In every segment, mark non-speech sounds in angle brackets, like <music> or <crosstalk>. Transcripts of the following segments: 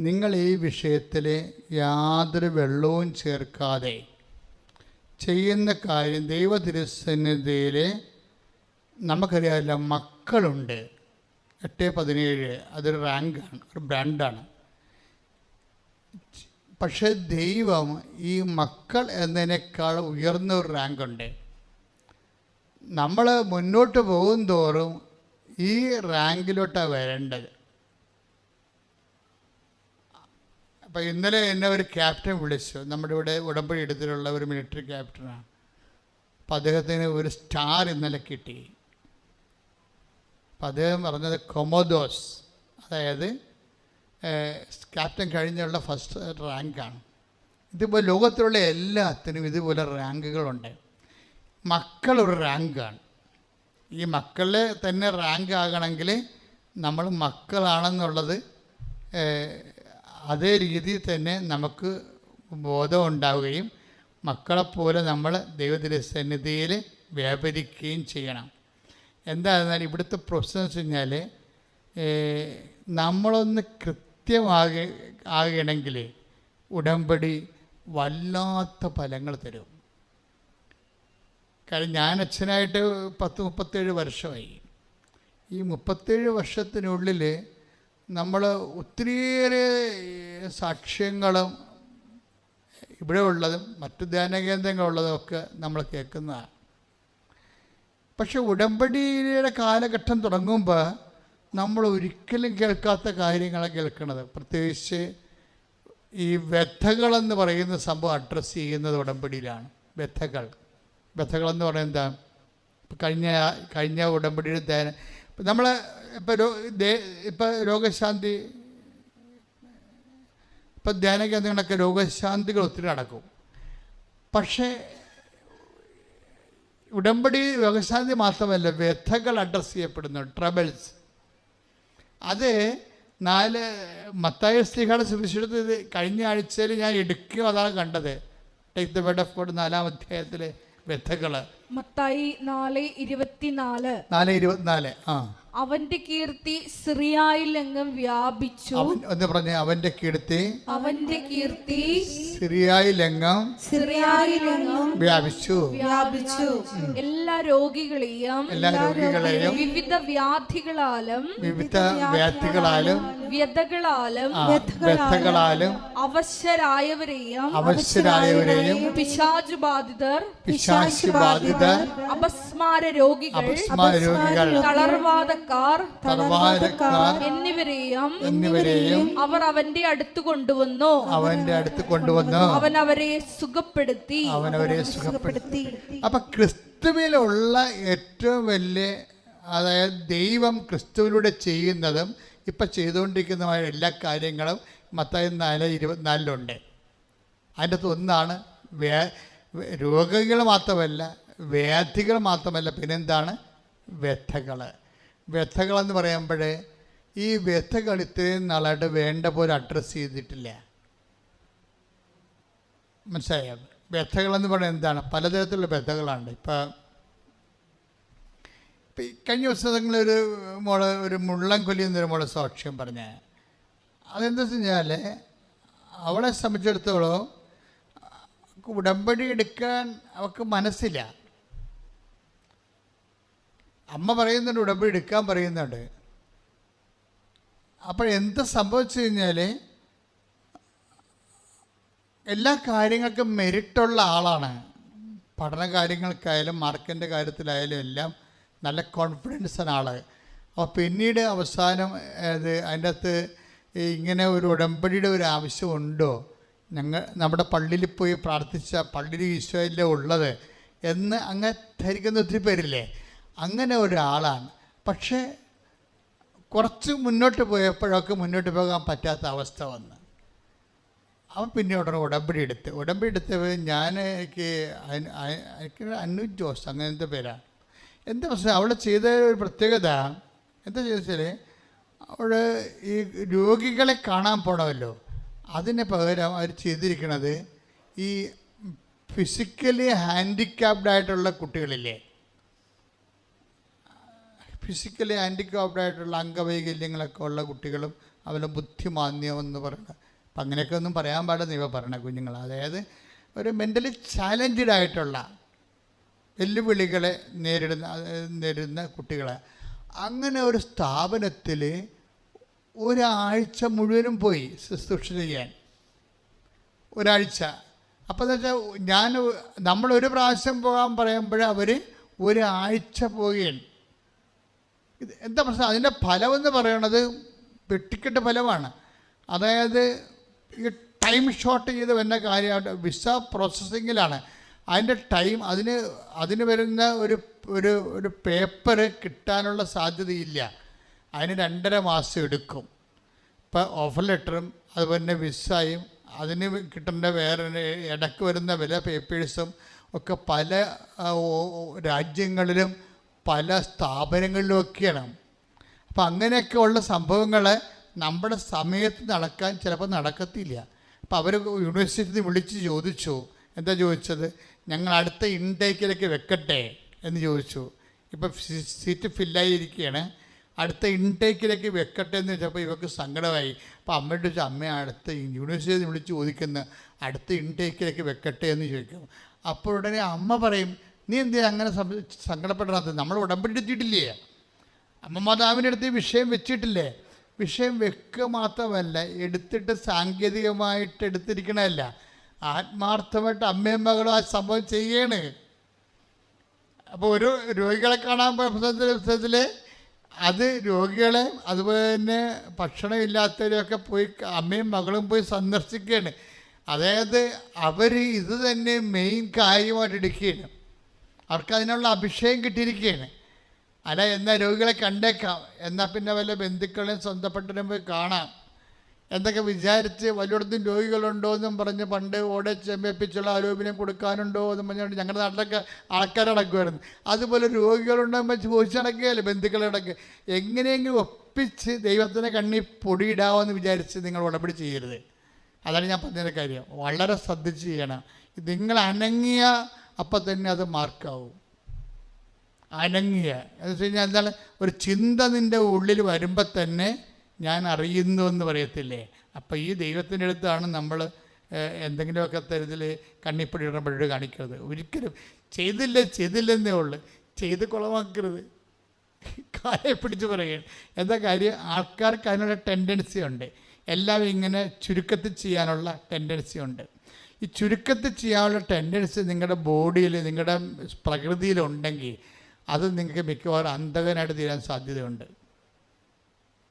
നിങ്ങൾ ഈ വിഷയത്തിൽ യാതൊരു വെള്ളവും ചേർക്കാതെ ചെയ്യുന്ന കാര്യം ദൈവ തിരുസന്നിധിയിൽ നമുക്കറിയാമല്ലോ മക്കളുണ്ട്. എട്ട് പതിനേഴ് അതൊരു റാങ്കാണ് ഒരു ബ്രാൻഡാണ്. പക്ഷേ ദൈവം ഈ മക്കൾ എന്നതിനേക്കാൾ ഉയർന്ന ഒരു റാങ്കുണ്ട്. നമ്മൾ മുന്നോട്ട് പോകും തോറും ഈ റാങ്കിലോട്ടാണ് വരേണ്ടത്. അപ്പോൾ ഇന്നലെ എന്നെ ഒരു ക്യാപ്റ്റൻ വിളിച്ചു. നമ്മുടെ ഇവിടെ ഉടമ്പടി എടുത്തിട്ടുള്ള ഒരു മിലിറ്ററി ക്യാപ്റ്റനാണ് അപ്പം അദ്ദേഹത്തിന് ഒരു സ്റ്റാർ ഇന്നലെ കിട്ടി. അപ്പം അദ്ദേഹം പറഞ്ഞത് കൊമോദോസ്. അതായത് ക്യാപ്റ്റൻ കഴിഞ്ഞുള്ള ഫസ്റ്റ് റാങ്കാണ് ഇതിപ്പോൾ ലോകത്തിലുള്ള എല്ലാത്തിനും ഇതുപോലെ റാങ്കുകളുണ്ട് മക്കളൊരു റാങ്കാണ് ഈ മക്കളെ തന്നെ റാങ്ക് ആകണമെങ്കിൽ നമ്മൾ മക്കളാണെന്നുള്ളത് അതേ രീതിയിൽ തന്നെ നമുക്ക് ബോധം ഉണ്ടാവുകയും മക്കളെപ്പോലെ നമ്മൾ ദൈവത്തിന്റെ സന്നിധിയിൽ വ്യാപരിക്കുകയും ചെയ്യണം. എന്താണെന്നാൽ ഇവിടുത്തെ പ്രശ്നം വെച്ച് കഴിഞ്ഞാൽ നമ്മളൊന്ന് കൃത്യമാകെ ആകണമെങ്കിൽ ഉടമ്പടി വല്ലാത്ത ഫലങ്ങൾ തരും. കാരണം ഞാൻ അച്ഛനായിട്ട് പത്ത് മുപ്പത്തേഴ് വർഷമായി. ഈ മുപ്പത്തേഴ് വർഷത്തിനുള്ളിൽ നമ്മൾ ഒത്തിരിയേറെ സാക്ഷ്യങ്ങളും ഇവിടെ ഉള്ളതും മറ്റു ധ്യാന കേന്ദ്രങ്ങളുള്ളതും ഒക്കെ നമ്മൾ കേൾക്കുന്നതാണ്. പക്ഷെ ഉടമ്പടിയുടെ കാലഘട്ടം തുടങ്ങുമ്പോൾ നമ്മൾ ഒരിക്കലും കേൾക്കാത്ത കാര്യങ്ങളാണ് കേൾക്കുന്നത് പ്രത്യേകിച്ച് ഈ വ്യഥകളെന്ന് പറയുന്ന സംഭവം അഡ്രസ്സ് ചെയ്യുന്നത് ഉടമ്പടിയിലാണ്. വ്യഥകൾ. വ്യഥകളെന്ന് പറയുന്നത് കഴിഞ്ഞ കഴിഞ്ഞ ഉടമ്പടിയുടെ നമ്മൾ ഇപ്പം രോ ദേ- ഇപ്പം രോഗശാന്തി ഇപ്പം ധ്യാന കേന്ദ്രങ്ങളൊക്കെ രോഗശാന്തികൾ ഒത്തിരി നടക്കും. പക്ഷേ ഉടമ്പടി രോഗശാന്തി മാത്രമല്ല വ്യഥകൾ അഡ്രസ്സ് ചെയ്യപ്പെടുന്നു ട്രബിൾസ് അത് നാല് മത്തായ സ്ത്രീകളുടെ സുവിശേഷത്തിൽ ഇത് കഴിഞ്ഞ ആഴ്ചയിൽ ഞാൻ എടുക്കുകയും അതാണ് കണ്ടത്. Take the word of God നാലാം അധ്യായത്തിലെ വ്യഥകൾ മത്തായി നാല് ഇരുപത്തിനാല്. നാല് ഇരുപത്തിനാല് ആ. അവന്റെ കീർത്തി സിറിയായിലെങ്ങും വ്യാപിച്ചു. എന്ന് പറഞ്ഞ അവന്റെ കീർത്തി അവന്റെ കീർത്തി സിറിയായിലെങ്ങും സിറിയായിലെങ്ങും വ്യാപിച്ചു. വ്യാപിച്ചു. എല്ലാ രോഗികളെയും എല്ലാ രോഗികളെയും വിവിധ വ്യാധികളാലും വിവിധ വ്യാധികളാലും വ്യതകളാലും വ്യതകളാലും അവശരായവരെയും അവശരായവരെയും പിശാചു ബാധിതർ പിശാചു ബാധിതർ അപസ്മാര രോഗികൾ അപസ്മാര രോഗികൾ തർവാരക്കാർ എന്നിവരെയും എന്നിവരെയും അവർ അവന്റെ അടുത്ത് കൊണ്ടുവന്നു. അവന്റെ അടുത്ത് കൊണ്ടുവന്നു. അവൻ അവരെ സുഖപ്പെടുത്തി. അവൻ അവരെ സുഖപ്പെടുത്തി. അപ്പൊ ക്രിസ്തുവിലുള്ള ഏറ്റവും വലിയ അതായത് ദൈവം ക്രിസ്തുവിലൂടെ ചെയ്യുന്നതും ഇപ്പം ചെയ്തുകൊണ്ടിരിക്കുന്നതുമായ എല്ലാ കാര്യങ്ങളും മത്തായി നാല് ഇരുപത്തിനാലിലുണ്ട്. അതിന്റെ അകത്ത് ഒന്നാണ് വേ രോഗികൾ മാത്രമല്ല വ്യാധികൾ മാത്രമല്ല പിന്നെന്താണ്? വ്യഥകൾ വ്യഥകളെന്ന് പറയുമ്പോൾ ഈ വ്യഥകൾ ഇത്രയും നാളായിട്ട് വേണ്ട പോലെ അഡ്രസ്സ് ചെയ്തിട്ടില്ല. മനസ്സിലായോ? വ്യഥകളെന്ന് പറയുന്നത് എന്താണ്? പലതരത്തിലുള്ള വ്യഥകളാണ് ഇപ്പം ഇപ്പം ഈ കഴിഞ്ഞ ദിവസങ്ങളൊരു മോൾ ഒരു മുള്ളം കൊല്ലി എന്നൊരു മോളെ സാക്ഷ്യം പറഞ്ഞ. അതെന്താ വെച്ചാൽ അവളെ സംബന്ധിച്ചിടത്തോളം ഉടമ്പടി എടുക്കാൻ അവൾക്ക് മനസ്സില്ല. അമ്മ പറയുന്നുണ്ട് ഉടമ്പടി എടുക്കാൻ പറയുന്നുണ്ട്. അപ്പോൾ എന്ത് സംഭവിച്ചു കഴിഞ്ഞാൽ എല്ലാ കാര്യങ്ങൾക്കും മെരിറ്റുള്ള ആളാണ്. പഠന കാര്യങ്ങൾക്കായാലും മാർക്കിന്റെ കാര്യത്തിലായാലും എല്ലാം നല്ല കോൺഫിഡൻസ് ആണ് ആൾ അപ്പോൾ പിന്നീട് അവസാനം അത് അതിന്റെ അകത്ത് ഇങ്ങനെ ഒരു ഉടമ്പടിയുടെ ഒരു ആവശ്യമുണ്ടോ ഞങ്ങൾ നമ്മുടെ പള്ളിയിൽ പോയി പ്രാർത്ഥിച്ച പള്ളിയിൽ ഈശോയിലെ ഉള്ളത് എന്ന് അങ്ങനെ ധരിക്കുന്ന ഒത്തിരി പേരില്ലേ? അങ്ങനെ ഒരാളാണ്. പക്ഷേ കുറച്ച് മുന്നോട്ട് പോയപ്പോഴൊക്കെ മുന്നോട്ട് പോകാൻ പറ്റാത്ത അവസ്ഥ വന്നു. അവൻ പിന്നെ ഉടനെ ഉടമ്പടി എടുത്ത്. ഉടമ്പടി എടുത്തപ്പോൾ ഞാൻ എനിക്ക് എനിക്ക് അനു ജോസ് അങ്ങനത്തെ പേരാണ് എന്താ പ്രശ്നം? അവൾ ചെയ്ത ഒരു പ്രത്യേകത. എന്താ ചോദിച്ചാൽ അവൾ ഈ രോഗികളെ കാണാൻ പോണമല്ലോ. അതിന് പകരം അവർ ചെയ്തിരിക്കുന്നത് ഈ ഫിസിക്കലി ഹാൻഡിക്യാപ്ഡ് ആയിട്ടുള്ള കുട്ടികളില്ലേ ഫിസിക്കലി ഹാൻഡിക്രാഫ്റ്റ് ആയിട്ടുള്ള അംഗവൈകല്യങ്ങളൊക്കെ ഉള്ള കുട്ടികളും അവരുടെ ബുദ്ധിമാന്യം എന്ന് പറയുന്നത്. അപ്പം അങ്ങനെയൊക്കെ ഒന്നും പറയാൻ പാടില്ല ഇവ പറയണ കുഞ്ഞുങ്ങൾ. അതായത് ഒരു മെന്റലി ചാലഞ്ചഡ് ആയിട്ടുള്ള വെല്ലുവിളികളെ നേരിടുന്ന നേരിടുന്ന കുട്ടികളെ. അങ്ങനെ ഒരു സ്ഥാപനത്തിൽ ഒരാഴ്ച മുഴുവനും പോയി ശുശ്രൂഷ ചെയ്യാൻ. ഒരാഴ്ച. അപ്പോൾ എന്ന് വെച്ചാൽ ഞാൻ നമ്മളൊരു പ്രാവശ്യം പോകാൻ പറയുമ്പോൾ അവർ ഒരാഴ്ച പോവുകയാണ് ഇത് എന്താ പ്രശ്നം? അതിന്റെ ഫലമെന്ന് പറയണത് വെട്ടിക്കെട്ട് ഫലമാണ്. അതായത് ഈ ടൈം ഷോർട്ട് ചെയ്ത് വരുന്ന കാര്യമായിട്ട് വിസ പ്രോസസ്സിങ്ങിലാണ്. അതിന്റെ ടൈം അതിന് അതിന് വരുന്ന ഒരു ഒരു ഒരു പേപ്പർ കിട്ടാനുള്ള സാധ്യതയില്ല. അതിന് രണ്ടര മാസം എടുക്കും. ഇപ്പോൾ ഓഫർ ലെറ്ററും അതുപോലെ തന്നെ വിസയും അതിന് കിട്ടേണ്ട വേറെ ഇടയ്ക്ക് വരുന്ന വില പേപ്പേഴ്സും ഒക്കെ പല രാജ്യങ്ങളിലും പല സ്ഥാപനങ്ങളിലും ഒക്കെയാണ് അപ്പം അങ്ങനെയൊക്കെ ഉള്ള സംഭവങ്ങൾ നമ്മുടെ സമയത്ത് നടക്കാൻ ചിലപ്പോൾ നടക്കത്തില്ല. അപ്പം അവർ യൂണിവേഴ്സിറ്റി വിളിച്ച് ചോദിച്ചു. എന്താ ചോദിച്ചത്? ഞങ്ങൾ അടുത്ത ഇൻടേക്കിലേക്ക് വെക്കട്ടെ എന്ന് ചോദിച്ചു. ഇപ്പം സീറ്റ് ഫില്ലായിരിക്കുകയാണ് അടുത്ത ഇൻടേക്കിലേക്ക് വെക്കട്ടെ എന്ന് വെച്ചപ്പോൾ ഇവർക്ക് സങ്കടമായി. അപ്പോൾ അമ്മയോട് ചോദിച്ചു അമ്മ അടുത്ത യൂണിവേഴ്സിറ്റി വിളിച്ച് ചോദിക്കുന്ന അടുത്ത ഇൻടേക്കിലേക്ക് വെക്കട്ടെ എന്ന് ചോദിക്കും. അപ്പോൾ ഉടനെ അമ്മ പറയും നീ എന്തിനാ അങ്ങനെ സങ്കടപ്പെടാത്തത് നമ്മൾ ഉടമ്പടി എടുത്തിട്ടില്ലേ അമ്മ മാതാവിന്റെ അടുത്ത് വിഷയം വെച്ചിട്ടില്ലേ? വിഷയം വെക്കുക മാത്രമല്ല എടുത്തിട്ട് സാങ്കേതികമായിട്ട് എടുത്തിരിക്കണമല്ല ആത്മാർത്ഥമായിട്ട് അമ്മയും മകളും ആ സംഭവം ചെയ്യാണ്. അപ്പോൾ ഒരു രോഗികളെ കാണാൻ പോയ പുസ്തകത്തിൽ അത് രോഗികളെ അതുപോലെ തന്നെ ഭക്ഷണം ഇല്ലാത്തവരെയൊക്കെ പോയി അമ്മയും മകളും പോയി സന്ദർശിക്കുകയാണ്. അതായത് അവർ ഇത് തന്നെ മെയിൻ കാര്യമായിട്ട് എടുക്കുകയാണ് അവർക്ക് അതിനുള്ള അഭിഷേകം കിട്ടിയിരിക്കുകയാണ്. അല്ല എന്നാൽ രോഗികളെ കണ്ടേക്കാം. എന്നാൽ പിന്നെ വല്ല ബന്ധുക്കളെയും സ്വന്തപ്പെട്ടവരും പോയി കാണാം. എന്തൊക്കെ വിചാരിച്ച് വല്ലയിടത്തും രോഗികളുണ്ടോ എന്നും പറഞ്ഞ് പണ്ട് ഓടെ ചെമ്മിപ്പിച്ചുള്ള ആരോപണം കൊടുക്കാനുണ്ടോ എന്നും പറഞ്ഞുകൊണ്ട് ഞങ്ങളുടെ നാട്ടിലൊക്കെ ആൾക്കാരടക്കുമായിരുന്നു അതുപോലെ രോഗികളുണ്ടെന്ന് ചോദിച്ചടക്കുകയല്ലേ ബന്ധുക്കളടക്ക് എങ്ങനെയെങ്കിലും ഒപ്പിച്ച് ദൈവത്തിന്റെ കണ്ണി പൊടിയിടാമെന്ന് വിചാരിച്ച് നിങ്ങൾ ഉടപടി ചെയ്യരുത്. അതാണ് ഞാൻ പറഞ്ഞതിന്റെ കാര്യം. വളരെ ശ്രദ്ധിച്ച് ചെയ്യണം. നിങ്ങൾ അനങ്ങിയ അപ്പം തന്നെ അത് മാർക്കാവും. അനങ്ങിയ. എന്ന് വെച്ച് കഴിഞ്ഞാൽ എന്താണ്? ഒരു ചിന്ത നിന്റെ ഉള്ളിൽ വരുമ്പോൾ തന്നെ ഞാൻ അറിയുന്നു എന്ന് പറയത്തില്ലേ? അപ്പം ഈ ദൈവത്തിന്റെ അടുത്താണ് നമ്മൾ എന്തെങ്കിലുമൊക്കെ തരത്തിൽ കണ്ണിപ്പടി ഇടുമ്പോഴേ കാണിക്കരുത്. ഒരിക്കലും ചെയ്തില്ല ചെയ്തില്ലെന്നേ ഉള്ളു. ചെയ്ത് കുളമാക്കരുത്. കാലെ പിടിച്ച് പറയുകയാണ്. എന്താ കാര്യം? ആൾക്കാർക്ക് അതിനുള്ള ടെൻഡൻസി ഉണ്ട്. എല്ലാം ഇങ്ങനെ ചുരുക്കത്തിൽ ചെയ്യാനുള്ള ടെൻഡൻസി ഉണ്ട്. ഈ ചുരുക്കത്തിൽ ചെയ്യാനുള്ള ടെൻഡൻസി നിങ്ങളുടെ ബോഡിയിൽ നിങ്ങളുടെ പ്രകൃതിയിലുണ്ടെങ്കിൽ അത് നിങ്ങൾക്ക് മിക്കവാറും അന്ധകനായിട്ട് തീരാൻ സാധ്യതയുണ്ട്.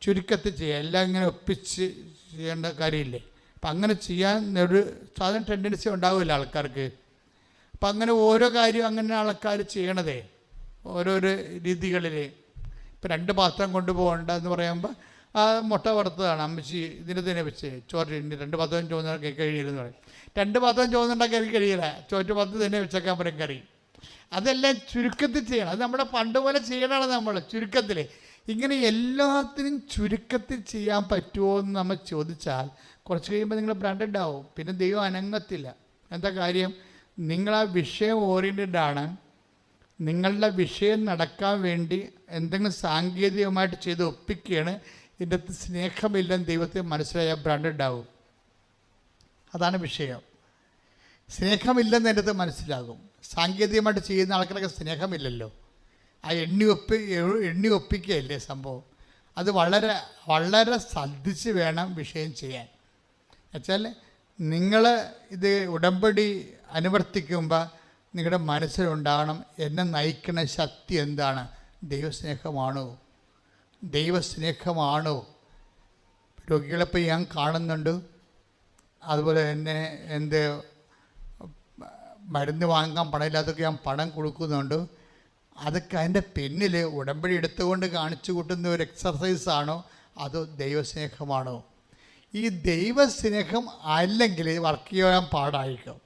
ചുരുക്കത്തിൽ ചെയ്യുക എല്ലാം ഇങ്ങനെ ഒപ്പിച്ച് ചെയ്യേണ്ട കാര്യമില്ലേ? അപ്പം അങ്ങനെ ചെയ്യാൻ ഒരു സാധാരണ ടെൻഡൻസി ഉണ്ടാവില്ല ആൾക്കാർക്ക്. അപ്പം അങ്ങനെ ഓരോ കാര്യവും അങ്ങനെ ആൾക്കാർ ചെയ്യണതേ ഓരോരോ രീതികളിൽ ഇപ്പം രണ്ട് പാത്രം കൊണ്ടുപോകണ്ട എന്ന് പറയുമ്പോൾ ആ മുട്ട വറുത്തതാണ് അമ്മച്ചി ഇതിന് തന്നെ വെച്ച് ചോറിന് രണ്ട് പാത്രം ചോദിച്ചാൽ കഴിഞ്ഞിരുന്നു പറയും. രണ്ട് പാത്രം ചോദിച്ചുണ്ടാക്കാൻ കഴിയില്ല. ചോറ്റ് പാത്രം തന്നെ വെച്ചേക്കാൻ പറയും കറി. അതെല്ലാം ചുരുക്കത്തിൽ ചെയ്യണം. അത് നമ്മുടെ പണ്ട് പോലെ ചെയ്യണമാണ് നമ്മൾ ചുരുക്കത്തിൽ. ഇങ്ങനെ എല്ലാത്തിനും ചുരുക്കത്തിൽ ചെയ്യാൻ പറ്റുമോ എന്ന് നമ്മൾ ചോദിച്ചാൽ കുറച്ച് കഴിയുമ്പോൾ നിങ്ങൾ ബ്രാൻഡഡ് ആവും പിന്നെ ദൈവം അനങ്ങത്തില്ല. എന്താ കാര്യം? നിങ്ങൾ ആ വിഷയം ഓറിയന്റഡ് ആണ് നിങ്ങളുടെ വിഷയം നടക്കാൻ വേണ്ടി എന്തെങ്കിലും സാങ്കേതികമായിട്ട് ചെയ്ത് ഒപ്പിക്കുകയാണ്. ഇതിന്റെ അകത്ത് സ്നേഹമില്ലെന്ന് ദൈവത്തെ മനസ്സിലായാൽ ബ്രാൻഡഡ് ആവും അതാണ് വിഷയം. സ്നേഹമില്ലെന്ന് എന്റെ മനസ്സിലാകും. സാങ്കേതികമായിട്ട് ചെയ്യുന്ന ആൾക്കാരൊക്കെ സ്നേഹമില്ലല്ലോ. ആ എണ്ണി ഒപ്പി എണ്ണി ഒപ്പിക്കുകയല്ലേ സംഭവം. അത് വളരെ വളരെ ശ്രദ്ധിച്ച് വേണം വിഷയം ചെയ്യാൻ. എന്നുവെച്ചാൽ നിങ്ങൾ ഇത് ഉടമ്പടി അനുവർത്തിക്കുമ്പോൾ നിങ്ങളുടെ മനസ്സിലുണ്ടാകണം എന്നെ നയിക്കുന്ന ശക്തി എന്താണ്? ദൈവസ്നേഹമാണോ? ദൈവസ്നേഹമാണോ? രോഗികളെപ്പോൾ ഞാൻ കാണുന്നുണ്ട്. അതുപോലെ തന്നെ എന്റെ മരുന്ന് വാങ്ങാൻ പണമില്ലാത്തൊക്കെ ഞാൻ പണം കൊടുക്കുന്നുണ്ട്. അതൊക്കെ അതിന്റെ പിന്നിൽ ഉടമ്പടി എടുത്തുകൊണ്ട് കാണിച്ചു കൂട്ടുന്ന ഒരു എക്സർസൈസാണോ അതോ ദൈവസ്നേഹമാണോ? ഈ ദൈവസ്നേഹം അല്ലെങ്കിൽ വർക്ക് ചെയ്യാൻ പാടായിരിക്കും.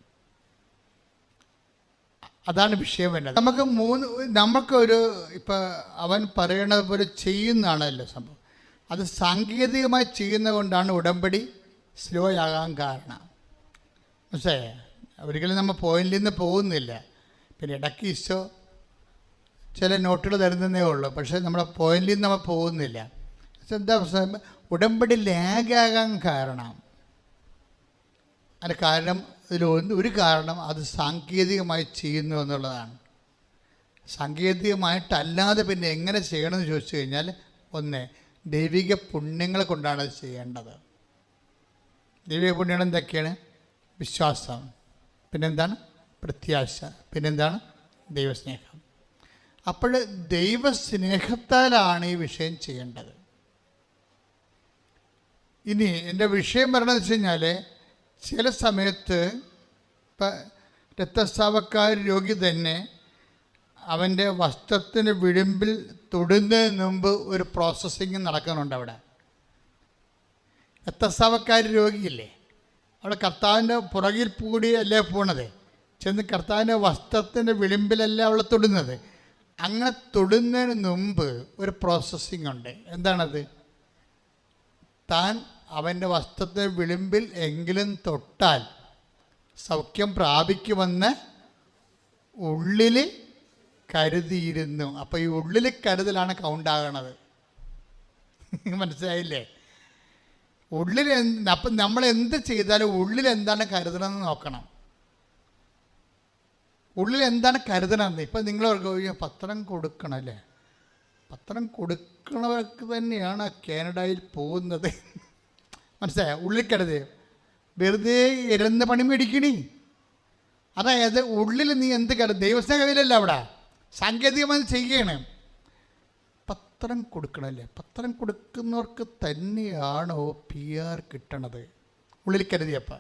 അതാണ് വിഷയം വരുന്നത്. നമുക്ക് മൂന്ന് നമുക്കൊരു ഇപ്പം അവൻ പറയണത് പോലെ ചെയ്യുന്നതാണല്ലോ സംഭവം. അത് സാങ്കേതികമായി ചെയ്യുന്നത് കൊണ്ടാണ് ഉടമ്പടി സ്ലോ ആകാൻ കാരണം. പക്ഷേ ഒരിക്കലും നമ്മൾ പോയിന്റിൽ നിന്ന് പോകുന്നില്ല. പിന്നെ ഇടയ്ക്ക് ഈശോ ചില നോട്ടുകൾ തരുന്നതേ ഉള്ളൂ. പക്ഷേ നമ്മുടെ പോയിന്റിൽ നിന്ന് നമ്മൾ പോകുന്നില്ല. എന്താ പ്രശ്നം? ഉടമ്പടി ലാഗാകാൻ കാരണം. അതിന് കാരണം ഇതിലൊന്ന് ഒരു കാരണം അത് സാങ്കേതികമായി ചെയ്യുന്നു എന്നുള്ളതാണ്. സാങ്കേതികമായിട്ടല്ലാതെ പിന്നെ എങ്ങനെ ചെയ്യണമെന്ന് ചോദിച്ചു കഴിഞ്ഞാൽ ഒന്ന് ദൈവിക പുണ്യങ്ങളെ കൊണ്ടാണ് അത് ചെയ്യേണ്ടത്. ദൈവിക പുണ്യങ്ങൾ എന്തൊക്കെയാണ്? വിശ്വാസം. പിന്നെന്താണ്? പ്രത്യാശ. പിന്നെന്താണ്? ദൈവസ്നേഹം. അപ്പോൾ ദൈവസ്നേഹത്താലാണ് ഈ വിഷയം ചെയ്യേണ്ടത്. ഇനി എന്റെ വിഷയം പറയണമെന്ന് വെച്ച് കഴിഞ്ഞാൽ ചില സമയത്ത് ഇപ്പം രക്തസ്രാവക്കാർ രോഗി തന്നെ അവന്റെ വസ്ത്രത്തിന് വിളിമ്പിൽ തൊടുന്നതിന് മുമ്പ് ഒരു പ്രോസസ്സിങ് നടക്കുന്നുണ്ട് അവിടെ. രക്തസ്രാവക്കാർ രോഗിയില്ലേ? അവിടെ കർത്താവിന്റെ പുറകിൽ കൂടി അല്ലേ പോണത്. ചെന്ന് കർത്താവിന്റെ വസ്ത്രത്തിന്റെ വിളിമ്പിലല്ല അവളെ തൊടുന്നത്. അങ്ങനെ തൊടുന്നതിന് മുമ്പ് ഒരു പ്രോസസ്സിങ് ഉണ്ട്. എന്താണത്? താൻ അവന്റെ വസ്ത്രത്തിന്റെ വിളിമ്പിൽ എങ്കിലും തൊട്ടാൽ സൗഖ്യം പ്രാപിക്കുമെന്ന് ഉള്ളിൽ കരുതിയിരുന്നു. അപ്പോൾ ഈ ഉള്ളിൽ കരുതലാണ് കൗണ്ടാകണത് <laughs> മനസ്സിലായില്ലേ? ഉള്ളിൽ അപ്പം നമ്മൾ എന്ത് ചെയ്താലും ഉള്ളിൽ എന്താണ് കരുതണമെന്ന് നോക്കണം. ഉള്ളിൽ എന്താണ് കരുതണമെന്ന് ഇപ്പം നിങ്ങൾ പത്രം കൊടുക്കണം കൊടുക്കണമല്ലേ പത്രം കൊടുക്കണവർക്ക് തന്നെയാണ് കാനഡയിൽ പോകുന്നത്. മനസ്സിലായോ? ഉള്ളിൽ കരുതേ. വെറുതെ ഇരുന്ന് പണി മേടിക്കണി. അതായത് ഉള്ളിൽ നീ എന്ത് കരുത്? ദൈവസ്നേഹമില്ലല്ലോ അവിടെ. സാങ്കേതികമായി ചെയ്യണം. പത്രം കൊടുക്കണമല്ലേ പത്രം കൊടുക്കുന്നവർക്ക് തന്നെയാണോ പി ആർ കിട്ടണത്? ഉള്ളിൽ കരുതിയപ്പോൾ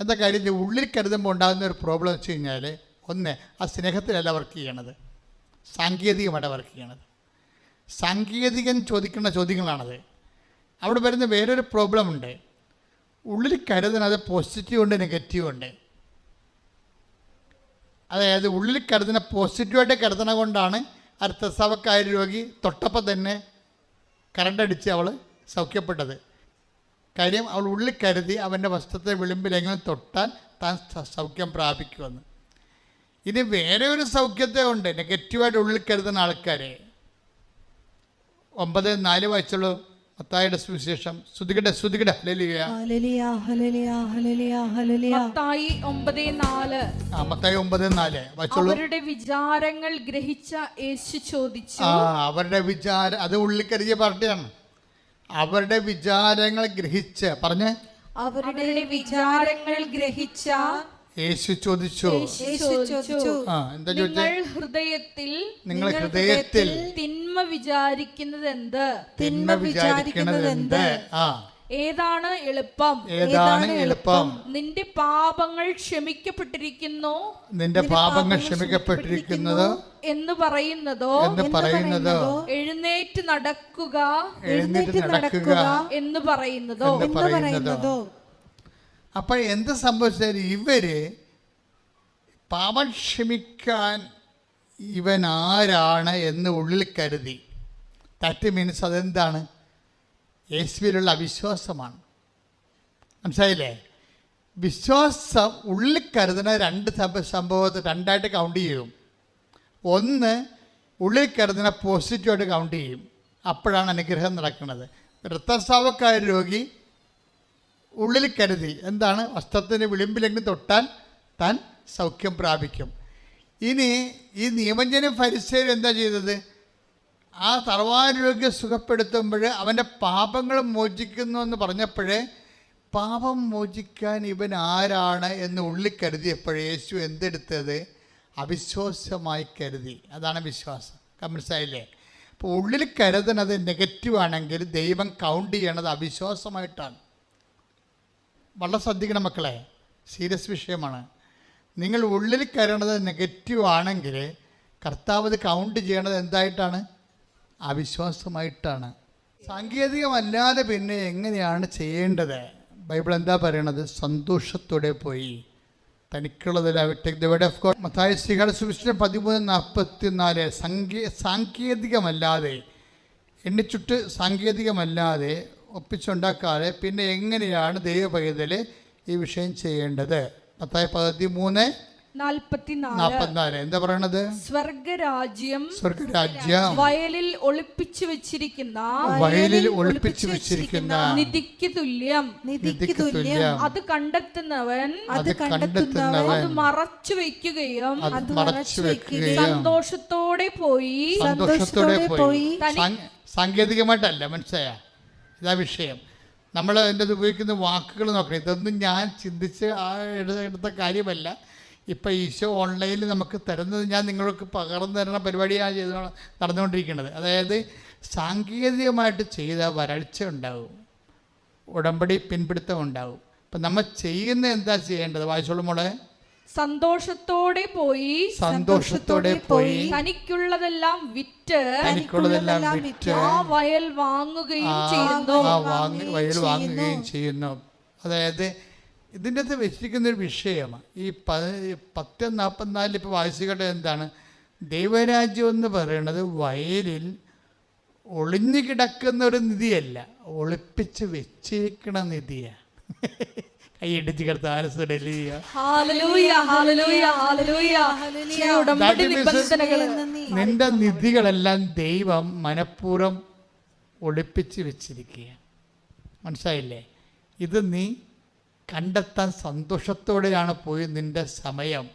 എന്താ കാര്യം? ഉള്ളിൽ കരുതുമ്പോൾ ഉണ്ടാകുന്ന ഒരു പ്രോബ്ലം വെച്ച് കഴിഞ്ഞാൽ ഒന്ന് ആ സ്നേഹത്തിലല്ല വർക്ക് ചെയ്യണത്. സാങ്കേതികമായിട്ട് വർക്ക് ചെയ്യണത്. സാങ്കേതികൻ ചോദിക്കുന്ന ചോദ്യങ്ങളാണത്. അവിടെ വരുന്ന വേറൊരു പ്രോബ്ലം ഉണ്ട്. ഉള്ളിൽ കരുതുന്നത് പോസിറ്റീവ് ഉണ്ട് നെഗറ്റീവ് ഉണ്ട്. അതായത് ഉള്ളിൽ കരുതുന്ന പോസിറ്റീവായിട്ട് കരുതണ കൊണ്ടാണ് അർത്ഥസവക്കായ രോഗി തൊട്ടപ്പം തന്നെ കരണ്ടടിച്ച് അവൾ സൗഖ്യപ്പെട്ടത്. കാര്യം അവൾ ഉള്ളിൽ കരുതി അവന്റെ വസ്ത്രത്തെ വിളിമ്പിലെങ്കിലും തൊട്ടാൽ താൻ സൗഖ്യം പ്രാപിക്കുമെന്ന്. ഇനി വേറെ ഒരു സൗഖ്യത്തെ ഉണ്ട്. നെഗറ്റീവായിട്ട് ഉള്ളിൽ കരുതുന്ന ആൾക്കാരെ. ഒമ്പത് നാല് വായിച്ചുള്ളൂ മത്തായുടെ സുവിശേഷം. ശ്രുതികടെ ശ്രുതികടെ hallelujah. Hallelujah, hallelujah, hallelujah, hallelujah. Mathai ഒമ്പത് നാല്. ആ മത്തായി ഒമ്പത് നാല്. വായിച്ചോളൂ. അവരുടെ വിചാരങ്ങൾ ഗ്രഹിച്ച യേശു ചോദിച്ചു. ആ അവരുടെ വിചാര അത് ഉള്ളിൽ കരുതിയ പാർട്ടിയാണ്. അവരുടെ വിചാരങ്ങൾ ഗ്രഹിച്ച് പറഞ്ഞേ. അവരുടെ വിചാരങ്ങൾ ഗ്രഹിച്ച യേശു ചോദിച്ചു. യേശു ചോദിച്ചു. ആ എന്താ ചോദിച്ചേ? നിങ്ങൾ ഹൃദയത്തിൽ നിങ്ങൾ ഹൃദയത്തിൽ തിന്മ വിചാരിക്കുന്നത് എന്ത് തിന്മ വിചാരിക്കുന്നത് എന്ത് ആ. ഏതാണ് എളുപ്പം? ഏതാണ് എളുപ്പം? നിന്റെ പാപങ്ങൾ ക്ഷമിക്കപ്പെട്ടിരിക്കുന്നു. നിന്റെ പാപങ്ങൾ ക്ഷമിക്കപ്പെട്ടിരിക്കുന്നത് എന്ന് പറയുന്നതോ? എന്ന് പറയുന്നത്? എഴുന്നേറ്റ് നടക്കുക എഴുന്നേറ്റ് നടക്കുക എന്ന് പറയുന്നതോ? എന്ന് എന്ന് പറയുന്നതോ? അപ്പോൾ എന്ത് സംഭവിച്ചാൽ ഇവർ പാപം ക്ഷമിക്കാൻ ഇവൻ ആരാണ് എന്ന് ഉള്ളിൽ കരുതി. ദാറ്റ് മീൻസ് അതെന്താണ്? യേശുവിലുള്ള അവിശ്വാസമാണ്. മനസ്സിലായില്ലേ? വിശ്വാസം ഉള്ളിൽ കരുതുന്ന രണ്ട് സംഭവത്തെ രണ്ടായിട്ട് കൗണ്ട് ചെയ്യും. ഒന്ന് ഉള്ളിൽ കരുതുന്ന പോസിറ്റീവായിട്ട് കൗണ്ട് ചെയ്യും. അപ്പോഴാണ് അനുഗ്രഹം നടക്കുന്നത്. രക്തസ്രാവക്കായ രോഗി ഉള്ളിൽ കരുതി എന്താണ് വസ്ത്രത്തിന്റെ വിളിമ്പിലെങ്കിലും തൊട്ടാൽ താൻ സൗഖ്യം പ്രാപിക്കും. ഇനി ഈ നിയമഞ്ജനം ഫരിസേരും എന്താ ചെയ്തത്? ആ സർവാരോഗ്യം സുഖപ്പെടുത്തുമ്പോൾ അവന്റെ പാപങ്ങൾ മോചിക്കുന്നു എന്ന് പറഞ്ഞപ്പോഴേ പാപം മോചിക്കാൻ ഇവൻ ആരാണ് എന്ന് ഉള്ളിൽ കരുതിയപ്പോഴേ യേശു എന്തെടുത്തത്? അവിശ്വാസമായി കരുതി. അതാണ് വിശ്വാസം. കമ്മിസായില്ലേ അപ്പോൾ ഉള്ളിൽ കരുതുന്നത് നെഗറ്റീവ് ആണെങ്കിൽ ദൈവം കൗണ്ട് ചെയ്യണത് അവിശ്വാസമായിട്ടാണ്. വളരെ ശ്രദ്ധിക്കണം മക്കളെ. സീരിയസ് വിഷയമാണ്. നിങ്ങൾ ഉള്ളിൽ കയറണത് നെഗറ്റീവ് ആണെങ്കിൽ കർത്താവ് അത് കൗണ്ട് ചെയ്യണത് എന്തായിട്ടാണ്? അവിശ്വാസമായിട്ടാണ്. സാങ്കേതികമല്ലാതെ പിന്നെ എങ്ങനെയാണ് ചെയ്യേണ്ടത്? ബൈബിൾ എന്താ പറയണത്? സന്തോഷത്തോടെ പോയി. തനിക്കുള്ളതിൽ ദ വേർഡ് ഓഫ് ഗോഡ് മത്തായ ശ്രീകളുടെ സുവിശേഷം പതിമൂന്ന് നാൽപ്പത്തി നാല് സാങ്കേ സാങ്കേതികമല്ലാതെ എണ്ണിച്ചുട്ട് സാങ്കേതികമല്ലാതെ ഒപ്പിച്ചുണ്ടാക്കാതെ പിന്നെ എങ്ങനെയാണ് ദൈവ പൈതൽ ഈ വിഷയം ചെയ്യേണ്ടത്? പത്തായ പതി മൂന്ന് നാൽപ്പത്തിനാല്. എന്താ പറയണത്? സ്വർഗരാജ്യം സ്വർഗരാജ്യം. വയലിൽ ഒളിപ്പിച്ചു വെച്ചിരിക്കുന്ന വയലിൽ ഒളിപ്പിച്ചു വെച്ചിരിക്കുന്ന നിധിക്ക് തുല്യം. നിധിക്ക് തുല്യം. അത് കണ്ടെത്തുന്നവൻ അത് കണ്ടെത്തുന്നവൻ അത് മറച്ചു വെക്കുകയും അത് മറച്ചു വെക്കുകയും സന്തോഷത്തോടെ പോയി. സന്തോഷത്തോടെ പോയി. പോയി. സാങ്- സാങ്കേതികമായിട്ടല്ല മനസ്സിലായ? ഇതാ വിഷയം. നമ്മൾ അതിന്റെ അത് ഉപയോഗിക്കുന്ന വാക്കുകൾ നോക്കണം. ഇതൊന്നും ഞാൻ ചിന്തിച്ച് ആ എടുത്ത കാര്യമല്ല. ഇപ്പം ഈശോ ഓൺലൈനിൽ നമുക്ക് തരുന്നത് ഞാൻ നിങ്ങൾക്ക് പകർന്നു തരുന്ന പരിപാടിയാണ് ചെയ്ത് നടന്നുകൊണ്ടിരിക്കുന്നത്. അതായത് സാങ്കേതികമായിട്ട് ചെയ്ത വരൾച്ച ഉണ്ടാകും ഉടമ്പടി പിൻപിടുത്തം ഉണ്ടാകും അപ്പം നമ്മൾ ചെയ്യുന്ന എന്താ ചെയ്യേണ്ടത്? വായിച്ചോളൂ മോളെ. സന്തോഷത്തോടെ പോയി സന്തോഷത്തോടെ പോയി തനിക്കുള്ളതെല്ലാം വിറ്റ് തനിക്കുള്ളതെല്ലാം വിറ്റ് ആ വയൽ വാങ്ങുകയും ചെയ്യുന്നു. ആ വയൽ വാങ്ങുകയും ചെയ്യുന്നു. അതായത് ഇതിന്റെ അകത്ത് വെച്ചിരിക്കുന്ന ഒരു വിഷയമാണ് ഈ പ പത്ത് നാൽപ്പത്തിനാലിൽ ഇപ്പോൾ വായിച്ചുകട്ടെ എന്താണ്? ദൈവരാജ്യം എന്ന് പറയുന്നത് വയലിൽ ഒളിഞ്ഞു കിടക്കുന്ന ഒരു നിധിയല്ല ഒളിപ്പിച്ച് വെച്ചിരിക്കണ നിധിയാണ്. <laughs> കൈയിടിച്ച് കിടത്താനസുരലി ഹാലലൂയ ഹാലലൂയ ഹാലലൂയ. ചില ഉടമ്പടി നിബന്ധനകൾ. നിന്റെ നിധികളെല്ലാം ദൈവം മനഃപൂർവം ഒളിപ്പിച്ച് വെച്ചിരിക്കുക മനസ്സിലായില്ലേ? ഇത് നീ കണ്ടെത്താൻ സന്തോഷത്തോടെയാണ് പോയി നിന്റെ സമയം.